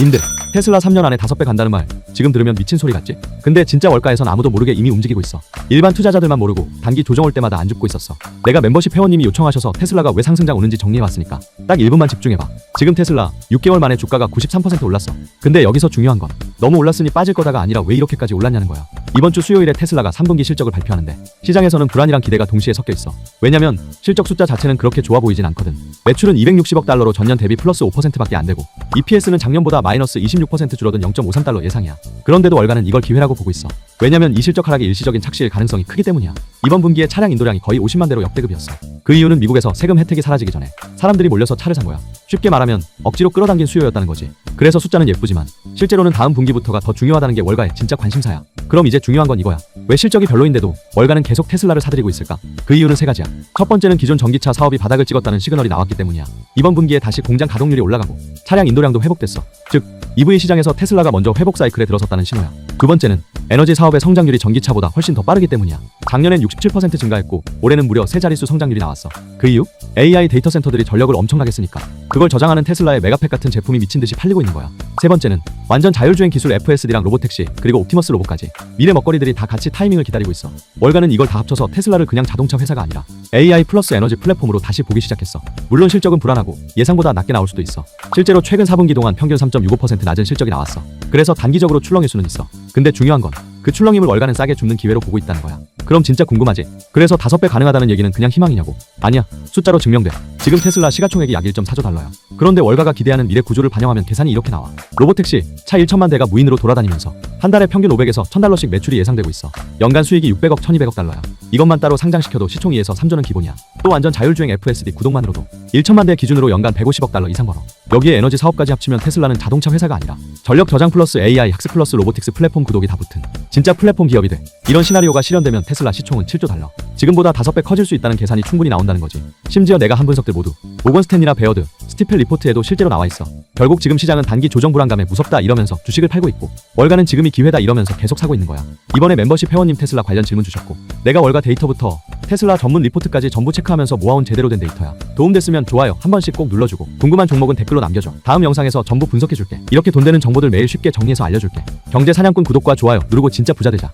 님들 테슬라 3년 안에 5배 간다는 말 지금 들으면 미친 소리 같지? 근데 진짜 월가에선 아무도 모르게 이미 움직이고 있어. 일반 투자자들만 모르고 단기 조정 올 때마다 안 죽고 있었어. 내가 멤버십 회원님이 요청하셔서 테슬라가 왜 상승장 오는지 정리해봤으니까 딱 1분만 집중해봐. 지금 테슬라 6개월 만에 주가가 93% 올랐어. 근데 여기서 중요한 건 너무 올랐으니 빠질 거다가 아니라 왜 이렇게까지 올랐냐는 거야 이번 주 수요일에 테슬라가 3분기 실적을 발표하는데 시장에서는 불안이랑 기대가 동시에 섞여 있어 왜냐면 실적 숫자 자체는 그렇게 좋아 보이진 않거든 매출은 260억 달러로 전년 대비 플러스 5%밖에 안 되고 EPS는 작년보다 마이너스 26% 줄어든 0.53달러 예상이야. 그런데도 월가는 이걸 기회라고 보고 있어. 왜냐면 이 실적 하락이 일시적인 착시일 가능성이 크기 때문이야. 이번 분기에 차량 인도량이 거의 50만 대로 역대급이었어. 그 이유는 미국에서 세금 혜택이 사라지기 전에 사람들이 몰려서 차를 산 거야. 쉽게 말하면 억지로 끌어당긴 수요였다는 거지. 그래서 숫자는 예쁘지만 실제로는 다음 분기부터가 더 중요하다는 게 월가의 진짜 관심사야. 그럼 이제 중요한 건 이거야. 왜 실적이 별로인데도 월가는 계속 테슬라를 사들이고 있을까? 그 이유는 세 가지야. 첫 번째는 기존 전기차 사업이 바닥을 찍었다는 시그널이 나왔기 때문이야. 이번 분기에 다시 공장 가동률이 올라가고 차량 인도량도 회복됐어. 즉 EV 시장에서 테슬라가 먼저 회복 사이클에 들어섰다는 신호야. 두 번째는 에너지 사업의 성장률이 전기차보다 훨씬 더 빠르기 때문이야. 작년엔 67% 증가했고 올해는 무려 세 자릿수 성장률이 나왔어. 그 이유? AI 데이터 센터들이 전력을 엄청나게 쓰니까 그걸 저장하는 테슬라의 메가팩 같은 제품이 미친 듯이 팔리고 있는 거야. 세 번째는 완전 자율주행 기술 FSD랑 로보택시 그리고 옵티머스 로봇까지 미래 먹거리들이 다 같이 타이밍을 기다리고 있어. 월가는 이걸 다 합쳐서 테슬라를 그냥 자동차 회사가 아니라 AI 플러스 에너지 플랫폼으로 다시 보기 시작했어. 물론 실적은 불안하고 예상보다 낮게 나올 수도 있어. 실제로 최근 4분기 동안 평균 3.65% 낮은 실적이 나왔어. 그래서 단기적으로 출렁일 수는 있어. 근데 중요한 건 그 출렁임을 월가는 싸게 줍는 기회로 보고 있다는 거야. 그럼 진짜 궁금하지? 그래서 다섯 배 가능하다는 얘기는 그냥 희망이냐고? 아니야. 숫자로 증명돼. 지금 테슬라 시가총액이 약 1.4조 달러야. 그런데 월가가 기대하는 미래 구조를 반영하면 계산이 이렇게 나와. 로보택시 차 1천만 대가 무인으로 돌아다니면서 한 달에 평균 500에서 1000달러씩 매출이 예상되고 있어. 연간 수익이 600억, 1200억 달러야. 이것만 따로 상장시켜도 시총 2에서 3조는 기본이야. 또 완전 자율주행 FSD 구독만으로도 1천만 대 기준으로 연간 150억 달러 이상 벌어. 여기에 에너지 사업까지 합치면 테슬라는 자동차 회사가 아니라 전력 저장 플러스 AI 학습 플러스 로보틱스 플랫폼 구독이 다 붙은 진짜 플랫폼 기업이 돼. 이런 시나리오가 실현되면 테슬라 시총은 7조 달러. 지금보다 5배 커질 수 있다는 계산이 충분히 나온다는 거지. 심지어 내가 한 분석들 모두 오건 스탠이나 베어드, 스티펠 리포트에도 실제로 나와 있어. 결국 지금 시장은 단기 조정 불안감에 무섭다 이러면서 주식을 팔고 있고 월가는 지금이 기회다 이러면서 계속 사고 있는 거야. 이번에 멤버십 회원님 테슬라 관련 질문 주셨고 내가 월가 데이터부터 테슬라 전문 리포트까지 전부 체크하면서 모아온 제대로 된 데이터야. 도움됐으면 좋아요 한 번씩 꼭 눌러주고 궁금한 종목은 댓글로 남겨줘. 다음 영상에서 전부 분석해줄게. 이렇게 돈 되는 정보들 매일 쉽게 정리해서 알려줄게. 경제 사냥꾼 구독과 좋아요 누르고 진짜 부자 되자.